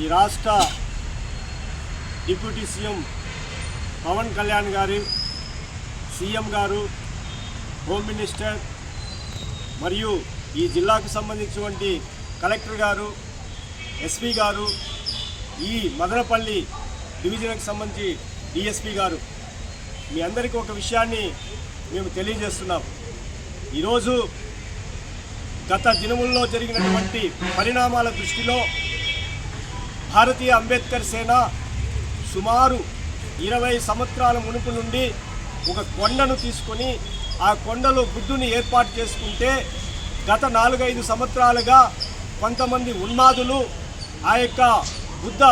ఈ రాష్ట్ర deputy CM Pawan Kalyan గారు సీఎం గారు హోమ్ మినిస్టర్ మరియు ఈ జిల్లాకు సంబంధించినటువంటి కలెక్టర్ గారు ఎస్పీ గారు ఈ మదనపల్లి డివిజన్కి సంబంధించి డిఎస్పీ గారు మీ అందరికీ ఒక విషయాన్ని మేము తెలియజేస్తున్నాం. ఈరోజు గత దినముల్లో జరిగినటువంటి పరిణామాల దృష్టిలో భారతీయ అంబేద్కర్ సేన సుమారు ఇరవై సంవత్సరాల మునుపు నుండి ఒక కొండను తీసుకొని ఆ కొండలో బుద్ధుని ఏర్పాటు చేసుకుంటే గత నాలుగైదు సంవత్సరాలుగా కొంతమంది ఉన్మాదులు ఆ యొక్క బుద్ధ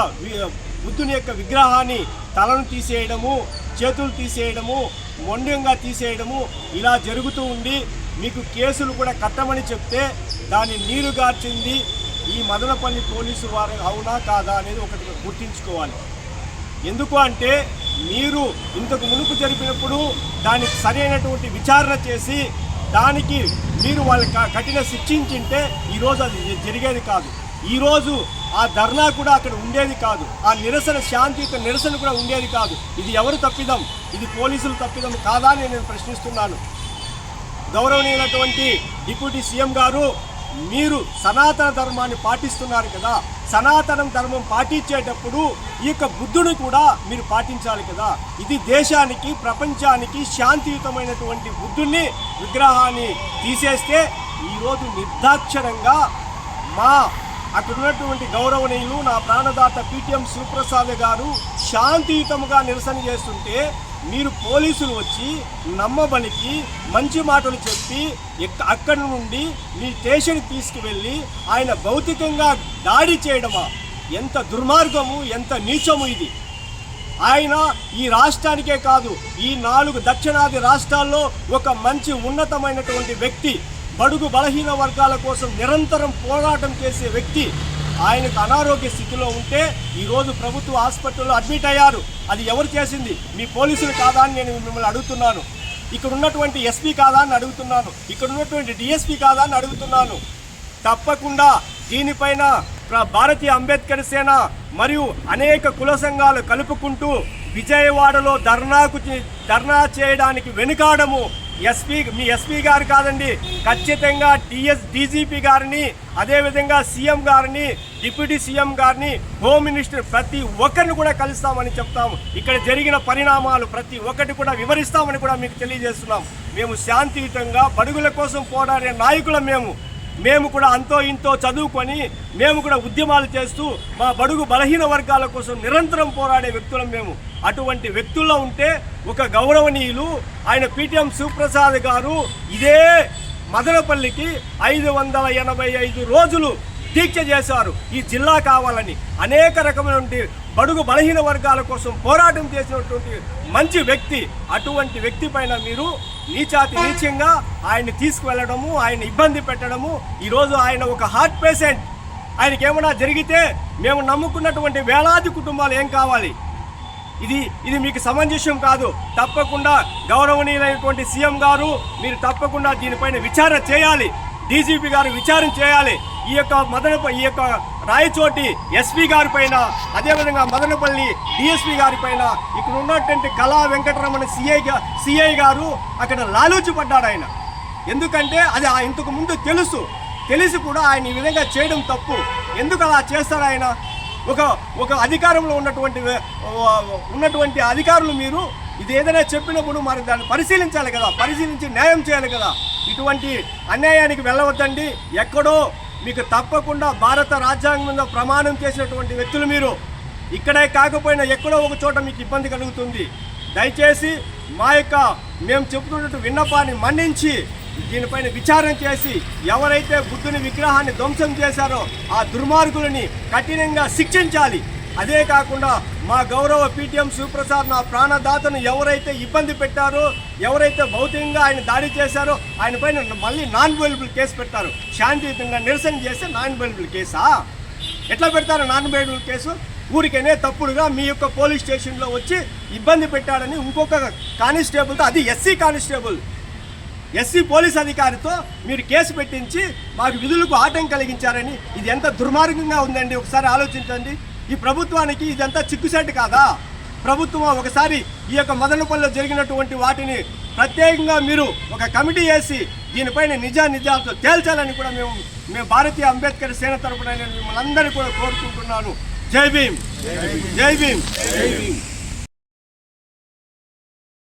బుద్ధుని యొక్క విగ్రహాన్ని తలను తీసేయడము చేతులు తీసేయడము మొండ్యంగా తీసేయడము ఇలా జరుగుతూ ఉండి మీకు కేసులు కూడా కట్టమని చెప్తే దాన్ని నీరు గార్చింది ఈ మదనపల్లి పోలీసు వారు అవునా కాదా అనేది ఒకటి గుర్తించుకోవాలి. ఎందుకు అంటే మీరు ఇంతకు మునుపు జరిపినప్పుడు దానికి సరైనటువంటి విచారణ చేసి దానికి మీరు వాళ్ళకి కఠిన శిక్షించింటే ఈరోజు అది జరిగేది కాదు. ఈరోజు ఆ ధర్నా కూడా అక్కడ ఉండేది కాదు. ఆ నిరసన శాంతియుత నిరసన కూడా ఉండేది కాదు. ఇది ఎవరు తప్పిదం? ఇది పోలీసులు తప్పిదం కాదా అని నేను ప్రశ్నిస్తున్నాను. గౌరవనీయులటువంటి డిప్యూటీ సీఎం గారు మీరు సనాతన ధర్మాన్ని పాటిస్తున్నారు కదా సనాతన ధర్మం పాటించేటప్పుడు ఈ యొక్క బుద్ధుని కూడా మీరు పాటించాలి కదా. ఇది దేశానికి ప్రపంచానికి శాంతియుతమైనటువంటి బుద్ధుల్ని విగ్రహాన్ని తీసేస్తే ఈరోజు నిర్దాక్షరంగా మా అక్కడ ఉన్నటువంటి గౌరవనీయులు నా ప్రాణదాత పిటిఎం శివప్రసాద్ గారు శాంతియుతముగా నిరసన చేస్తుంటే మీరు పోలీసులు వచ్చి నమ్మబలికి మంచి మాటలు చెప్పి ఎక్క- అక్కడి నుండి మీ స్టేషన్కి తీసుకువెళ్ళి ఆయన భౌతికంగా దాడి చేయడమా? ఎంత దుర్మార్గము ఎంత నీచము ఇది? ఆయన ఈ రాష్ట్రానికే కాదు ఈ నాలుగు దక్షిణాది రాష్ట్రాల్లో ఒక మంచి ఉన్నతమైనటువంటి వ్యక్తి బడుగు బలహీన వర్గాల కోసం నిరంతరం పోరాటం చేసే వ్యక్తి ఆయనకు అనారోగ్య స్థితిలో ఉంటే ఈరోజు ప్రభుత్వ హాస్పిటల్లో అడ్మిట్ అయ్యారు. అది ఎవరు చేసింది? మీ పోలీసులు కాదా అని నేను మిమ్మల్ని అడుగుతున్నాను. ఇక్కడ ఉన్నటువంటి ఎస్పీ కాదా అని అడుగుతున్నాను. ఇక్కడ ఉన్నటువంటి డిఎస్పీ కాదా అని అడుగుతున్నాను. తప్పకుండా దీనిపైన భారతీయ అంబేద్కర్ సేన మరియు అనేక కుల సంఘాలు కలుపుకుంటూ విజయవాడలో ధర్నాకు ధర్నా చేయడానికి వెనుకాడము ఎస్పీ మీ ఎస్పీ గారు కాదండి ఖచ్చితంగా టీఎస్ డీజీపీ గారిని అదేవిధంగా సీఎం గారిని డిప్యూటీ సీఎం గారిని హోమ్ మినిస్టర్ ప్రతి ఒక్కరిని కూడా కలుస్తామని చెప్తాము. ఇక్కడ జరిగిన పరిణామాలు ప్రతి ఒక్కటి కూడా వివరిస్తామని కూడా మీకు తెలియజేస్తున్నాం. మేము శాంతియుతంగా బడుగుల కోసం పోరాడే నాయకులం మేము. మేము కూడా అంతో ఇంతో చదువుకొని మేము కూడా ఉద్యమాలు చేస్తూ మా బడుగు బలహీన వర్గాల కోసం నిరంతరం పోరాడే వ్యక్తులం మేము. అటువంటి వ్యక్తుల్లో ఉంటే ఒక గౌరవనీయులు ఆయన పీటీఎం శివప్రసాద్ గారు ఇదే మదనపల్లికి ఐదు వందల ఎనభై ఐదు రోజులు దీక్ష చేశారు. ఈ జిల్లా కావాలని అనేక రకమైనటువంటి బడుగు బలహీన వర్గాల కోసం పోరాటం చేసినటువంటి మంచి వ్యక్తి అటువంటి వ్యక్తి పైన మీరు నీచాతి నీచంగా ఆయన్ని తీసుకువెళ్ళడము ఆయన ఇబ్బంది పెట్టడము. ఈరోజు ఆయన ఒక హార్ట్ పేషెంట్ ఆయనకి ఏమైనా జరిగితే మేము నమ్ముకున్నటువంటి వేలాది కుటుంబాలు ఏం కావాలి? ఇది ఇది మీకు సమంజసం కాదు. తప్పకుండా గౌరవనీయులైనటువంటి సీఎం గారు మీరు తప్పకుండా దీనిపైన విచారణ చేయాలి. డీజీపీ గారు విచారణ చేయాలి. ఈ యొక్క మదన ఈ యొక్క రాయచోటి ఎస్పీ గారి పైన అదేవిధంగా మదనపల్లి డిఎస్పీ గారి పైన ఇక్కడ ఉన్నటువంటి కళా వెంకటరమణ సిఐ సిఐ గారు అక్కడ లాలూచి పడ్డాడు ఆయన. ఎందుకంటే అది ఆ ఇంతకు ముందు తెలుసు. తెలిసి కూడా ఆయన ఈ విధంగా చేయడం తప్పు. ఎందుకు అలా చేస్తారు ఆయన? ఒక ఒక అధికారంలో ఉన్నటువంటి ఉన్నటువంటి అధికారులు మీరు ఇది ఏదైనా చెప్పినప్పుడు మరి దాన్ని పరిశీలించాలి కదా పరిశీలించి న్యాయం చేయాలి కదా. ఇటువంటి అన్యాయానికి వెళ్ళవద్దండి. ఎక్కడో మీకు తప్పకుండా భారత రాజ్యాంగం మీద ప్రమాణం చేసినటువంటి వ్యక్తులు మీరు. ఇక్కడే కాకపోయినా ఎక్కడో ఒక చోట మీకు ఇబ్బంది కలుగుతుంది. దయచేసి మా యొక్క మేము చెబుతున్నట్టు విన్నపాన్ని మన్నించి దీనిపైన విచారణ చేసి ఎవరైతే బుద్ధుని విగ్రహాన్ని ధ్వంసం చేశారో ఆ దుర్మార్గులని కఠినంగా శిక్షించాలి. అదే కాకుండా మా గౌరవ పీటీఎం శివప్రసాద్ నా ప్రాణదాతను ఎవరైతే ఇబ్బంది పెట్టారో ఎవరైతే భౌతికంగా ఆయన దాడి చేశారో ఆయన పైన మళ్ళీ నాన్ అవైలబుల్ కేసు పెట్టారు శాంతియుతంగా నిరసన చేస్తే నాన్ అవైలబుల్ కేసా? ఎట్లా పెడతారు నాన్ అవైలబుల్ కేసు? ఊరికనే తప్పుడుగా మీ యొక్క పోలీస్ స్టేషన్లో వచ్చి ఇబ్బంది పెట్టాడని ఇంకొక కానిస్టేబుల్తో అది ఎస్సీ కానిస్టేబుల్ ఎస్సీ పోలీస్ అధికారితో మీరు కేసు పెట్టించి మాకు విధులకు ఆటం కలిగించారని ఇది ఎంత దుర్మార్గంగా ఉందండి? ఒకసారి ఆలోచించండి. ఈ ప్రభుత్వానికి ఇదంతా చిక్కుసెట్టు కాదా? ప్రభుత్వం ఒకసారి ఈ యొక్క మదనపల్లిలో జరిగినటువంటి వాటిని ప్రత్యేకంగా మీరు ఒక కమిటీ వేసి దీనిపైన నిజా నిజాలతో తేల్చాలని కూడా మేము మేము భారతీయ అంబేద్కర్ సేన తరపున నేను మిమ్మల్ని అందరినీ కూడా కోరుకుంటున్నాను. జై భీమ్. జై భీమ్. జై భీమ్.